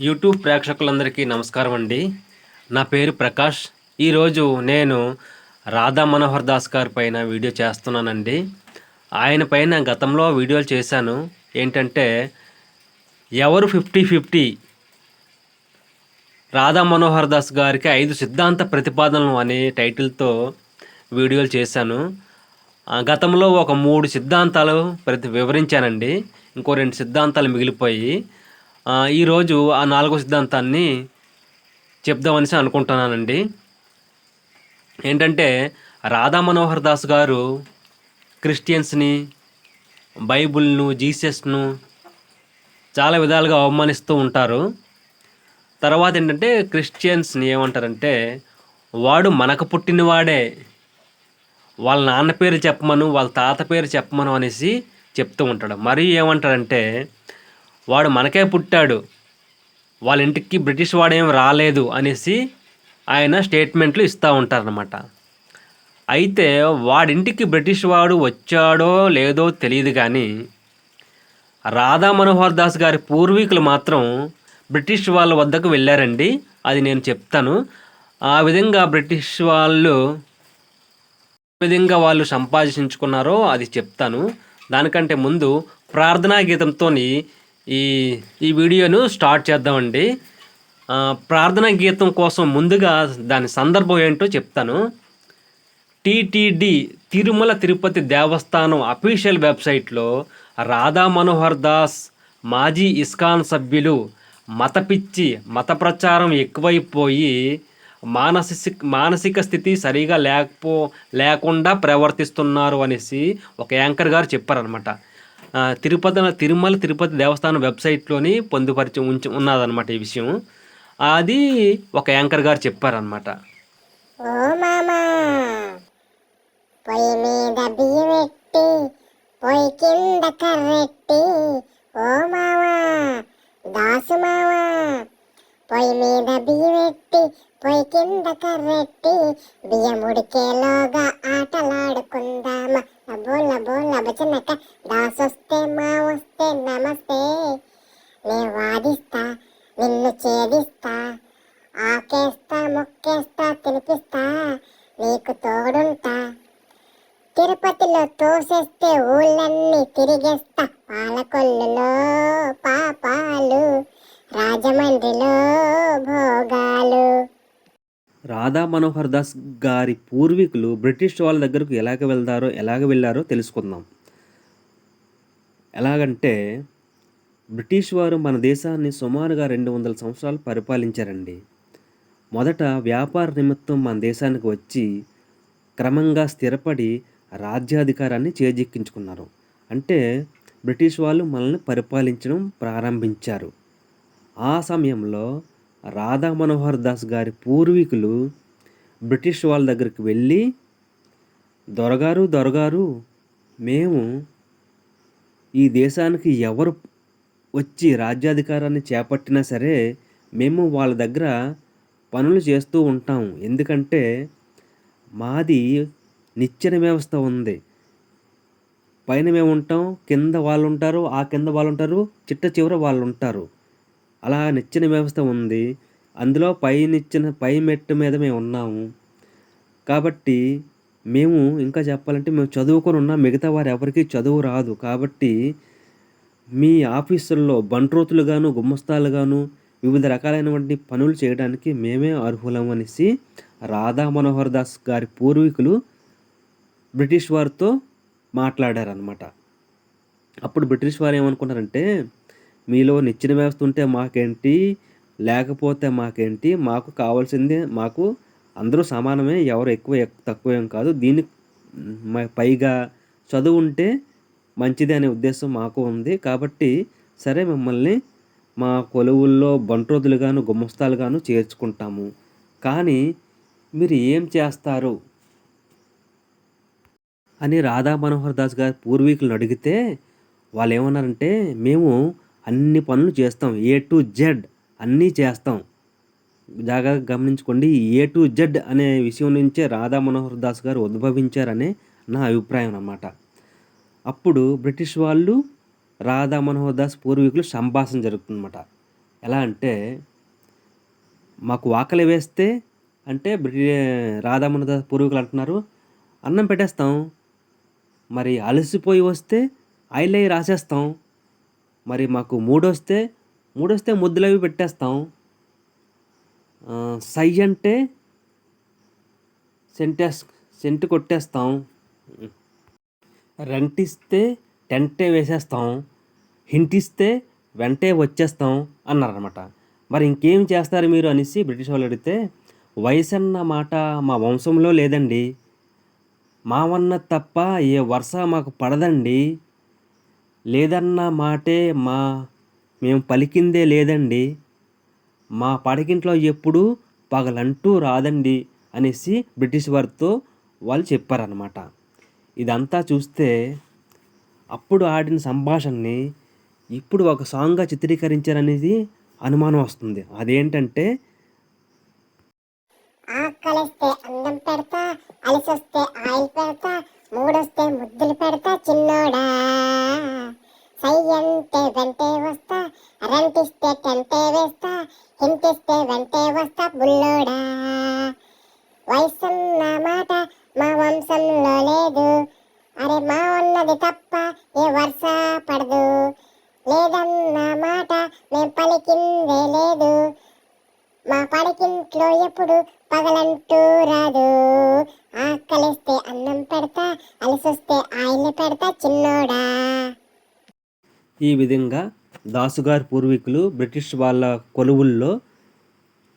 YouTube ప్రేక్షకులందరికీ నమస్కారం అండి. నా పేరు ప్రకాష్. ఈరోజు నేను రాధా మనోహర్ దాస్ గారి పైన వీడియో చేస్తున్నానండి. ఆయన పైన గతంలో వీడియోలు చేశాను. ఏంటంటే ఎవరు ఫిఫ్టీ ఫిఫ్టీ రాధా మనోహర్ దాస్ గారికి ఐదు సిద్ధాంత ప్రతిపాదనలు అనే టైటిల్తో వీడియోలు చేశాను. ఆ, గతంలో ఒక మూడు సిద్ధాంతాలు ప్రతి వివరించానండి. ఇంకో రెండు సిద్ధాంతాలు మిగిలిపోయి ఈరోజు ఆ నాలుగో సిద్ధాంతాన్ని చెప్దామనేసి అనుకుంటున్నానండి. ఏంటంటే రాధా మనోహర్ దాస్ గారు క్రిస్టియన్స్ని బైబుల్ను జీసస్ను చాలా విధాలుగా అవమానిస్తూ ఉంటారు. తర్వాత ఏంటంటే క్రిస్టియన్స్ని ఏమంటారంటే వాడు మనకు పుట్టినవాడే. వాళ్ళ నాన్న పేరు చెప్పమను వాళ్ళ తాత పేరు చెప్పమను అనేసి చెప్తూ ఉంటాడు. మరి ఏమంటారంటే వాడు మనకే పుట్టాడు. వాళ్ళ ఇంటికి బ్రిటిష్ వాడేం రాలేదు అనేసి ఆయన స్టేట్మెంట్లు ఇస్తూ ఉంటారనమాట అయితే వాడింటికి బ్రిటిష్ వాడు వచ్చాడో లేదో తెలియదు కానీ రాధా మనోహర్ దాస్ గారి పూర్వీకులు మాత్రం బ్రిటిష్ వాళ్ళ వద్దకు వెళ్ళారండి. అది నేను చెప్తాను. ఆ విధంగా బ్రిటిష్ వాళ్ళు ఏ విధంగా వాళ్ళు సంపాదించుకున్నారో అది చెప్తాను. దానికంటే ముందు ప్రార్థనా గీతంతో ఈ ఈ వీడియోను స్టార్ట్ చేద్దామండి. ప్రార్థన గీతం కోసం ముందుగా దాని సందర్భం ఏంటో చెప్తాను. టీటీడీ తిరుమల తిరుపతి దేవస్థానం అఫీషియల్ వెబ్సైట్లో రాధా మనోహర్ దాస్ మాజీ ఇస్కాన్ సభ్యులు మత పిచ్చి మత ప్రచారం ఎక్కువైపోయి మానసిక మానసిక స్థితి సరిగా లేకపో లేకుండా ప్రవర్తిస్తున్నారు అనేసి ఒక యాంకర్ గారు చెప్పారనమాట తిరుపతి తిరుమల తిరుపతి దేవస్థానం వెబ్సైట్లోని పొందుపరిచి ఉంచి ఉన్నదన్నమాట ఈ విషయం. అది ఒక యాంకర్ గారు చెప్పారనమాట పొయ్యి మీద బియ్యం పొయ్యి కింద కర్రెట్టి. ఓ దాసు మావా పొయ్యి మీద బియ్యం పొయ్యి కింద కర్రెట్టి బియ్యముడికేలోగా ఆటలాడుకుందామా. లబో లబో లబచనక దాసొస్తే మా వస్తే నమస్తే. మనోహర్ దాస్ గారి పూర్వీకులు బ్రిటిష్ వాళ్ళ దగ్గరకు ఎలాగ వెళ్తారో ఎలాగ వెళ్ళారో తెలుసుకుందాం. ఎలాగంటే బ్రిటిష్ వారు మన దేశాన్ని సుమారుగా రెండు వందల సంవత్సరాలు పరిపాలించారండి. మొదట వ్యాపార నిమిత్తం మన దేశానికి వచ్చి క్రమంగా స్థిరపడి రాజ్యాధికారాన్ని చేజిక్కించుకున్నారు. అంటే బ్రిటిష్ వాళ్ళు మనల్ని పరిపాలించడం ప్రారంభించారు. ఆ సమయంలో రాధా మనోహర్ దాస్ గారి పూర్వీకులు బ్రిటిష్ వాళ్ళ దగ్గరికి వెళ్ళి దొరగారు దొరగారు మేము ఈ దేశానికి ఎవరు వచ్చి రాజ్యాధికారాన్ని చేపట్టినా సరే మేము వాళ్ళ దగ్గర పనులు చేస్తూ ఉంటాం. ఎందుకంటే మాది నిచ్చెన వ్యవస్థ ఉంది. పైన మేము ఉంటాం కింద వాళ్ళు ఉంటారు ఆ కింద వాళ్ళు ఉంటారు చిట్ట చివర వాళ్ళు ఉంటారు. అలా నిచ్చెన వ్యవస్థ ఉంది. అందులో పై నిచ్చెన పై మెట్టు మీద మేము ఉన్నాము. కాబట్టి మేము ఇంకా చెప్పాలంటే మేము చదువుకొని ఉన్నాం మిగతా వారు ఎవరికీ చదువు రాదు. కాబట్టి మీ ఆఫీసుల్లో బంట్రోతులుగాను గుమ్మస్తాలుగాను వివిధ రకాలైనటువంటి పనులు చేయడానికి మేమే అర్హులం అనేసి రాధా మనోహర్ దాస్ గారి పూర్వీకులు బ్రిటిష్ వారితో మాట్లాడారనమాట అప్పుడు బ్రిటిష్ వారు ఏమనుకున్నారంటే మీలో నిచ్చిన వ్యవస్థ ఉంటే మాకేంటి? లేకపోతే మాకేంటి? మాకు కావాల్సింది మాకు అందరూ సమానమే ఎవరు ఎక్కువ తక్కువ ఏం కాదు. దీని పైగా చదువు ఉంటే మంచిది అనే ఉద్దేశం మాకు ఉంది. కాబట్టి సరే మిమ్మల్ని మా కొలువుల్లో బంట్రోదులుగాను గుమ్మస్తాలుగాను చేర్చుకుంటాము. కానీ మీరు ఏం చేస్తారు? అని రాధా మనోహర్ దాస్ గారి పూర్వీకులను అడిగితే వాళ్ళు ఏమన్నారంటే మేము అన్ని పనులు చేస్తాం ఏ టు జెడ్. అన్నీ చేస్తాం. జాగ్రత్తగా గమనించుకోండి. ఏ టు జెడ్ అనే విషయం నుంచే రాధా మనోహర్ దాస్ గారు ఉద్భవించారనే నా అభిప్రాయం అన్నమాట. అప్పుడు బ్రిటిష్ వాళ్ళు రాధా మనోహర్ దాస్ పూర్వీకులు సంభాషణ జరుగుతుందన్నమాట. ఎలా అంటే మాకు వాకలి వేస్తే అంటే బ్రిటి రాధామణి పూర్వీకులు అంటున్నారు అన్నం పెట్టేస్తాం. మరి అలసిపోయి వస్తే ఆయిల్ అవి రాసేస్తాం. మరి మాకు మూడొస్తే మూడొస్తే ముద్దులవి పెట్టేస్తాం. సై అంటే సెంటెస్ సెంట్ కొట్టేస్తాం. రెంట్ ఇస్తే టెంటే వేసేస్తాం. హింట్ ఇస్తే వెంటే వచ్చేస్తాం అన్నారనమాట మరి ఇంకేం చేస్తారు మీరు అనేసి బ్రిటిష్ వాళ్ళు అడిగితే వయసు అన్న మాట మా వంశంలో లేదండి. మావన్న తప్ప ఏ వరుస మాకు పడదండి. లేదన్న మాటే మా మేము పలికిందే లేదండి. మా పడకింట్లో ఎప్పుడు పగలంటూ రాదండి అనేసి బ్రిటిష్ వారితో వాళ్ళు చెప్పారనమాట ఇదంతా చూస్తే అప్పుడు ఆడిన సంభాషణని ఇప్పుడు ఒక సాంగ్గా చిత్రీకరించారనేది అనుమానం వస్తుంది. అదేంటంటే ఆకలిస్తే అన్నం పెడతా అలసొస్తే ఆయిల్ పెడతా మూడొస్తే ముద్దులు పెడతా చిన్నోడా. సై అంటే వెంటే వస్తా రెంటిస్తే టెంటే వేస్తా హింటిస్తే వెంటే వస్తా బుల్లోడా. వయసున్న మాట మా వంశంలో లేదు అరే మా ఉన్నది తప్ప ఏ వరుస పడదు. లేదన్న మాట మేం పలికిందే లేదు మా పడికింట్లో ఎప్పుడు పగలంటూ రాదు. ఆకలిస్తే అన్నం పెడతా అలసొస్తే ఆయిల్ పెడతా చిన్నోడా. ఈ విధంగా దాసుగారి పూర్వీకులు బ్రిటిష్ వాళ్ళ కొలువుల్లో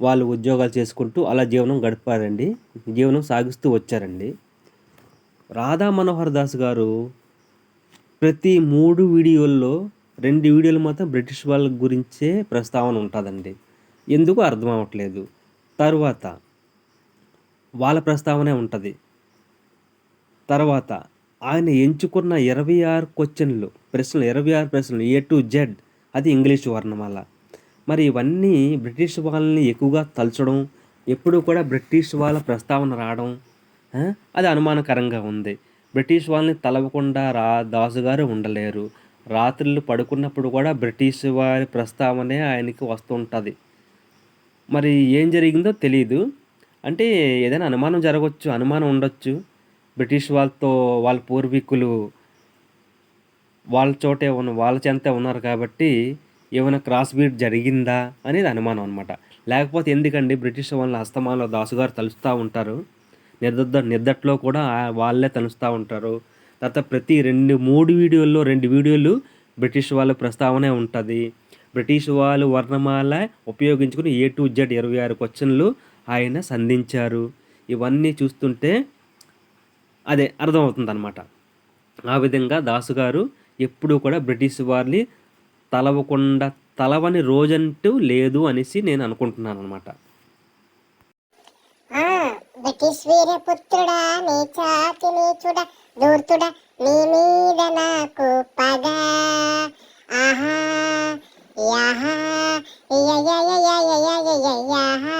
వాళ్ళు ఉద్యోగాలు చేసుకుంటూ అలా జీవనం గడిపారండి. జీవనం సాగిస్తూ వచ్చారండి. రాధా మనోహర్ దాస్ గారు ప్రతి మూడు వీడియోల్లో రెండు వీడియోలు మాత్రం బ్రిటిష్ వాళ్ళ గురించే ప్రస్తావన ఉంటుందండి. ఎందుకు అర్థం అవ్వట్లేదు. తర్వాత వాళ్ళ ప్రస్తావనే ఉంటుంది. తర్వాత ఆయన ఎంచుకున్న ఇరవై ఆరు క్వశ్చన్లు ప్రశ్నలు ఇరవై ఆరు ప్రశ్నలు ఏ టు జెడ్ అది ఇంగ్లీష్ వర్ణమాల. మరి ఇవన్నీ బ్రిటిష్ వాళ్ళని ఎక్కువగా తలచడం ఎప్పుడు కూడా బ్రిటిష్ వాళ్ళ ప్రస్తావన రావడం అది అనుమానకరంగా ఉంది. బ్రిటిష్ వాళ్ళని తలవకుండా రా దాసుగారు ఉండలేరు. రాత్రులు పడుకున్నప్పుడు కూడా బ్రిటిష్ వారి ప్రస్తావనే ఆయనకి వస్తుంటుంది. మరి ఏం జరిగిందో తెలియదు అంటే ఏదైనా అనుమానం జరగవచ్చు అనుమానం ఉండొచ్చు. బ్రిటిష్ వాళ్ళతో వాళ్ళ పూర్వీకులు వాళ్ళ చోటే ఉన్న వాళ్ళ చెంతే ఉన్నారు కాబట్టి ఏమైనా క్రాస్ బీట్ జరిగిందా అనేది అనుమానం అనమాట లేకపోతే ఎందుకండి బ్రిటిష్ వాళ్ళ హస్తమాలో దాసుగారు తలుస్తూ ఉంటారు? నిర్దద్ద నిద్దట్లో కూడా వాళ్ళే తలుస్తూ ఉంటారు. తర్వాత ప్రతి రెండు మూడు వీడియోల్లో రెండు వీడియోలు బ్రిటిష్ వాళ్ళ ప్రస్తావనే ఉంటుంది. బ్రిటిష్ వాళ్ళు వర్ణమాల ఉపయోగించుకుని ఏ టు జెడ్ ఇరవై ఆరు క్వశ్చన్లు ఆయన సంధించారు. ఇవన్నీ చూస్తుంటే అదే అర్థమవుతుంది అనమాట ఆ విధంగా దాసు గారు ఎప్పుడూ కూడా బ్రిటిష్ వారిని తలవకుండా తలవని రోజంటూ లేదు అనేసి నేను అనుకుంటున్నాను అనమాట బ్రిటిష్ వీర పుత్రుడా నీ చాతి నీచుడా దూర్తుడా నీ మీద నాకు పగ ఆహా యాహా యాహా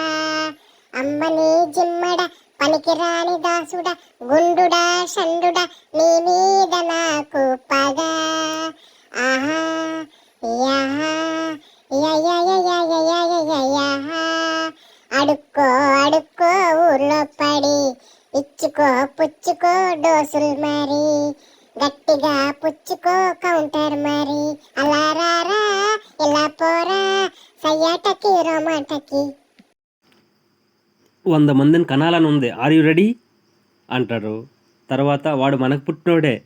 అమ్మ నీ జిమ్మడ పనికిరాని దాసుడా గుండుడా షండుడా నీ మీద నాకు పగ. ఆహా యాహా అడుక్కో అడుక్కో ఊర్లో పడి ఇచ్చుకో పుచ్చుకో డోసులు మరి. గట్టిగా పుచ్చుకో కౌంటర్ మరి. అలా రారా ఇలా పోరా సయ్యాటకి రోమాటకి. వంద మందిని కనాలని ఉంది. ఆర్ యు రెడీ అంటారు. తర్వాత వాడు మనకు పుట్టినోడే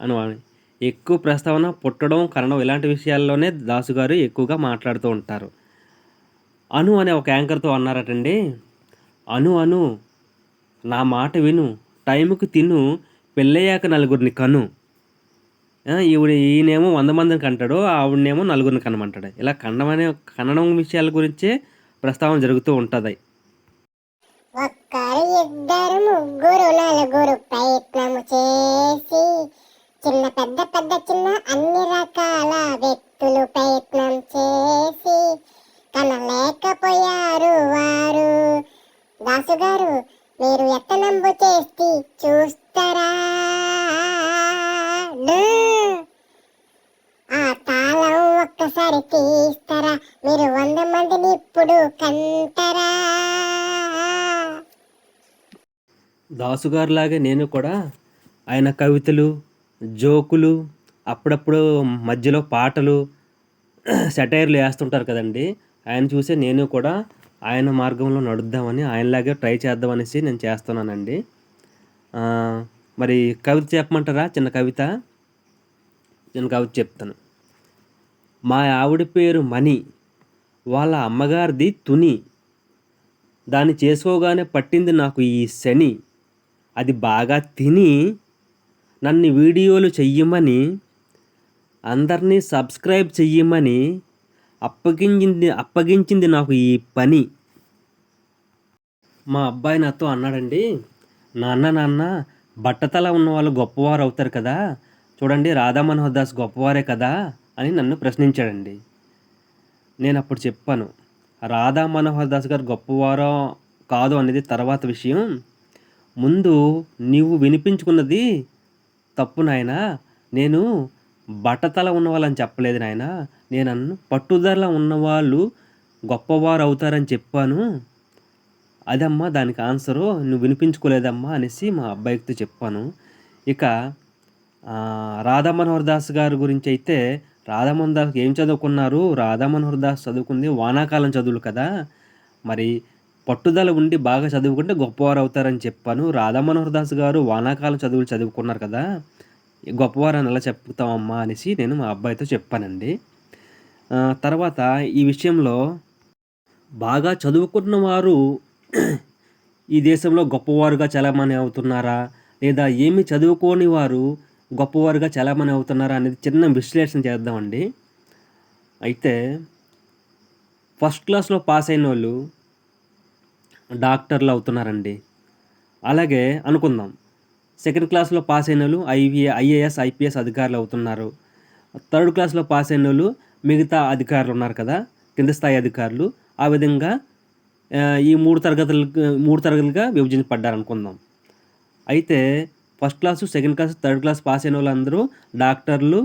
అని ఎక్కువ ప్రస్తావన పుట్టడం కనడం ఇలాంటి విషయాల్లోనే దాసు గారు ఎక్కువగా మాట్లాడుతూ ఉంటారు. అను అనే ఒక యాంకర్తో అన్నారటండి. అను అను నా మాట విను టైంకు తిను పెళ్ళయ్యాక నలుగురిని కను. ఈవిడ ఈయనేమో వంద మందిని కంటాడు ఆవిడనేమో నలుగురిని కనమంటాడు. ఇలా కనడం అనే కనడం విషయాల గురించే ప్రస్తావన జరుగుతూ ఉంటుంది. ఇద్దరు ముగ్గురు నలుగురు ప్రయత్నము చేసి చిన్న పెద్ద పెద్ద చిన్న అన్ని రకాల వ్యక్తులు ప్రయత్నం చేసి కనలేకపోయారు వారు. దాసు గారు మీరు ఎత్తనంబు చేసి చూస్తారా? ఆ తాళం ఒక్కసారికి దాసుగారిలాగే నేను కూడా ఆయన కవితలు జోకులు అప్పుడప్పుడు మధ్యలో పాటలు సెటైర్లు వేస్తుంటారు కదండి. ఆయన చూసే నేను కూడా ఆయన మార్గంలో నడుద్దామని ఆయనలాగే ట్రై చేద్దామనేసి నేను చేస్తున్నానండి. మరి కవిత చెప్పమంటారా? చిన్న కవిత? చిన్న కవిత చెప్తాను. మా ఆవిడ పేరు మణి వాళ్ళ అమ్మగారిది తుని. దాన్ని చేసుకోగానే పట్టింది నాకు ఈ శని. అది బాగా తిని నన్ను వీడియోలు చెయ్యమని అందరినీ సబ్స్క్రైబ్ చెయ్యమని అప్పగించింది అప్పగించింది నాకు ఈ పని. మా అబ్బాయి నాతో అన్నాడండి నాన్న నాన్న బట్టతల ఉన్న వాళ్ళు గొప్పవారు అవుతారు కదా చూడండి రాధా మనోహర్ దాస్ గొప్పవారే కదా అని నన్ను ప్రశ్నించాడండి. నేను అప్పుడు చెప్పాను రాధా మనోహర్ దాస్ గారు గొప్పవారో కాదు అనేది తర్వాత విషయం. ముందు నీవు వినిపించుకున్నది తప్పు నాయన. నేను బట్టతల ఉన్నవాళ్ళని చెప్పలేదు నాయన. నేను అన్ను పట్టుదల ఉన్నవాళ్ళు గొప్పవారు అవుతారని చెప్పాను. అదమ్మా దానికి ఆన్సరు నువ్వు వినిపించుకోలేదమ్మా అనేసి మా అబ్బాయితో చెప్పాను. ఇక రాధా మనోహర్ దాస్ గారి గురించి అయితే రాధా మనోహర్ దాస్ ఏం చదువుకున్నారు? రాధా మనోహర్ దాస్ చదువుకుంది వానాకాలం చదువులు కదా. మరి పట్టుదల ఉండి బాగా చదువుకుంటే గొప్పవారు అవుతారని చెప్పాను. రాధా మనోహర్ దాస్ గారు వానాకాలం చదువులు చదువుకున్నారు కదా గొప్పవారు అని ఎలా చెప్తామమ్మా అనేసి నేను మా అబ్బాయితో చెప్పానండి. తర్వాత ఈ విషయంలో బాగా చదువుకున్న వారు ఈ దేశంలో గొప్పవారుగా చలామణి అవుతున్నారా లేదా ఏమి చదువుకోని వారు గొప్పవారుగా చలామణి అవుతున్నారా అనేది చిన్న విశ్లేషణ చేద్దామండి. అయితే ఫస్ట్ క్లాస్లో పాస్ అయిన వాళ్ళు డాక్టర్లు అవుతున్నారండి. అలాగే అనుకుందాం. సెకండ్ క్లాస్లో పాస్ అయిన వాళ్ళు ఐవీఏ ఐఏఎస్ ఐపీఎస్ అధికారులు అవుతున్నారు. థర్డ్ క్లాస్లో పాస్ అయిన వాళ్ళు మిగతా అధికారులు ఉన్నారు కదా కింద స్థాయి అధికారులు. ఆ విధంగా ఈ మూడు తరగతులు మూడు తరగతులుగా విభజించబడ్డారు అనుకుందాం. అయితే first class second class third class pass అయిన వాళ్ళందరూ డాక్టర్లు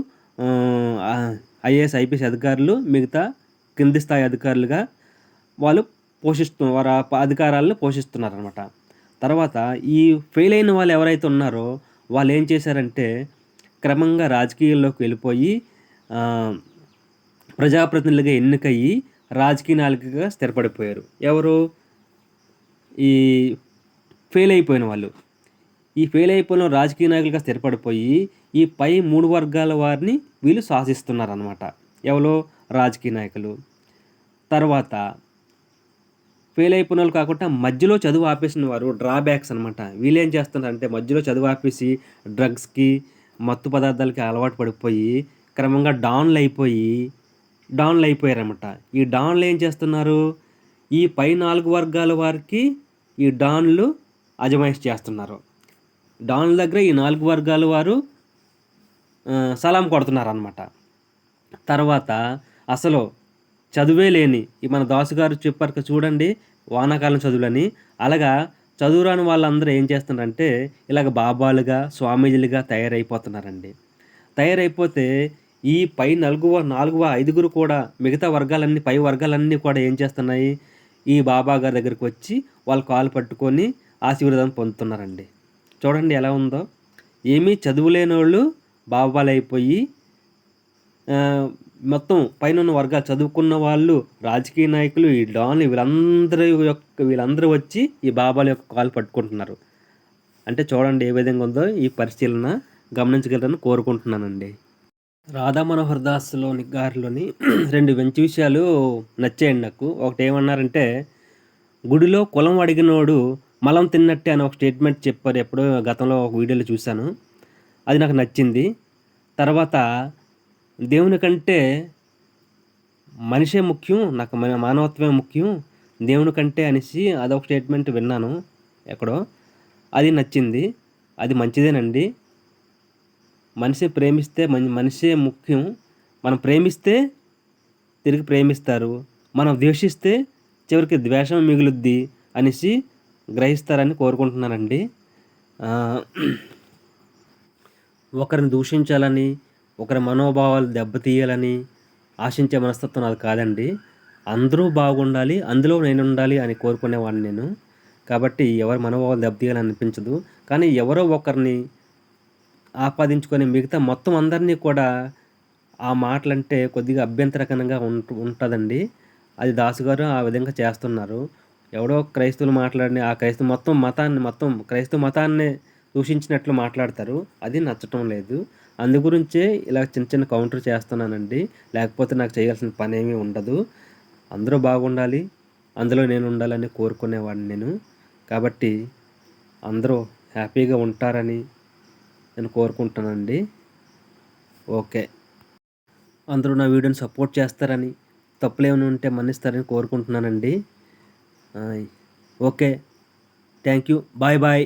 ఐఏఎస్ ఐపీఎస్ అధికారులు మిగతా కింది స్థాయి అధికారులుగా వాళ్ళు పోషిస్తు వారి అధికారాలను పోషిస్తున్నారనమాట తర్వాత ఈ ఫెయిల్ అయిన వాళ్ళు ఎవరైతే ఉన్నారో వాళ్ళు ఏం చేశారంటే క్రమంగా రాజకీయాల్లోకి వెళ్ళిపోయి ప్రజాప్రతినిధులుగా ఎన్నికయ్యి రాజకీయ నాయకులుగా స్థిరపడిపోయారు. ఎవరు? ఈ ఫెయిల్ అయిపోయిన వాళ్ళు. ఈ ఫెయిల్ అయిపోయిన రాజకీయ నాయకులుగా స్థిరపడిపోయి ఈ పై మూడు వర్గాల వారిని వీళ్ళు శాసిస్తున్నారు అనమాట ఎవరో? రాజకీయ నాయకులు. తర్వాత ఫెయిల్ అయిపోయిన వాళ్ళు కాకుండా మధ్యలో చదువు ఆపేసిన వారు డ్రాబ్యాక్స్ అనమాట వీళ్ళు ఏం చేస్తున్నారంటే మధ్యలో చదువు ఆపేసి డ్రగ్స్కి మత్తు పదార్థాలకి అలవాటు పడిపోయి క్రమంగా డౌన్లు అయిపోయి డౌన్లు అయిపోయారన్నమాట. ఈ డౌన్లు ఏం చేస్తున్నారు? ఈ పై నాలుగు వర్గాల వారికి ఈ డాన్లు అజమాయిష్ చేస్తున్నారు. డాన్ల దగ్గర ఈ నాలుగు వర్గాల వారు సలాం కొడుతున్నారు అనమాట తర్వాత అసలు చదువే లేని ఈ మన దాసు గారు చెప్పారు కదా చూడండి వానాకాలం చదువులని. అలాగా చదువురాని వాళ్ళందరూ ఏం చేస్తున్నారంటే ఇలాగ బాబాలుగా స్వామీజీలుగా తయారైపోతున్నారండి. తయారైపోతే ఈ పై నలుగువ నాలుగువ ఐదుగురు కూడా మిగతా వర్గాలన్నీ పై వర్గాలన్నీ కూడా ఏం చేస్తున్నాయి? ఈ బాబా గారి దగ్గరికి వచ్చి వాళ్ళ కాలు పట్టుకొని ఆశీర్వాదం పొందుతున్నారండి. చూడండి ఎలా ఉందో. ఏమీ చదువులేని వాళ్ళు బాబాలు అయిపోయి మొత్తం పైన ఉన్న వర్గాలు చదువుకున్న వాళ్ళు రాజకీయ నాయకులు ఈ డాన్ వీళ్ళందరూ యొక్క వీళ్ళందరూ వచ్చి ఈ బాబాల యొక్క కాలు పట్టుకుంటున్నారు. అంటే చూడండి ఏ విధంగా ఉందో ఈ పరిశీలన గమనించగలరని కోరుకుంటున్నానండి. రాధా మనోహర్ దాస్లోని గారిలోని రెండు మంచి విషయాలు నచ్చాయండి నాకు. ఒకటి ఏమన్నారంటే గుడిలో కులం అడిగినోడు మలం తిన్నట్టే అని ఒక స్టేట్మెంట్ చెప్పారు. ఎప్పుడో గతంలో ఒక వీడియోలో చూశాను. అది నాకు నచ్చింది. తర్వాత దేవుని కంటే మనిషే ముఖ్యం నాకు మన మానవత్వమే ముఖ్యం. దేవుని కంటే అనేసి అదొక స్టేట్మెంట్ విన్నాను ఎక్కడో. అది నచ్చింది అది మంచిదేనండి. మనిషి ప్రేమిస్తే మన మనిషే ముఖ్యం. మనం ప్రేమిస్తే తిరిగి ప్రేమిస్తారు. మనం ద్వేషిస్తే చివరికి ద్వేషం మిగులుద్ది అనేసి గ్రహిస్తారని కోరుకుంటున్నానండి. ఒకరిని దూషించాలని ఒకరి మనోభావాలు దెబ్బతీయాలని ఆశించే మనస్తత్వం అది కాదండి. అందరూ బాగుండాలి అందులో నేను ఉండాలి అని కోరుకునేవాడిని నేను. కాబట్టి ఎవరి మనోభావాలు దెబ్బతీయాలని అనిపించదు. కానీ ఎవరో ఒకరిని ఆపాదించుకొని మిగతా మొత్తం అందరినీ కూడా ఆ మాటలంటే కొద్దిగా అభ్యంతరకరంగా ఉంటు ఉంటుందండి. అది దాసు గారు ఆ విధంగా చేస్తున్నారు. ఎవడో క్రైస్తవులు మాట్లాడిన ఆ క్రైస్తవ మొత్తం మతాన్ని మొత్తం క్రైస్తవ మతాన్ని దూషించినట్లు మాట్లాడతారు. అది నచ్చటం లేదు. అందు గురించే ఇలా చిన్న చిన్న కౌంటర్ చేస్తున్నానండి. లేకపోతే నాకు చేయాల్సిన పని ఏమీ ఉండదు. అందరూ బాగుండాలి. అందులో నేను ఉండాలని కోరుకునేవాడిని నేను. కాబట్టి అందరూ హ్యాపీగా ఉంటారని నేను కోరుకుంటానండి ఓకే. అందరూ నా వీడియోని సపోర్ట్ చేస్తారని తప్పులేమైనా ఉంటే మన్నిస్తారని కోరుకుంటున్నానండి. Okay. Thank you. Bye bye.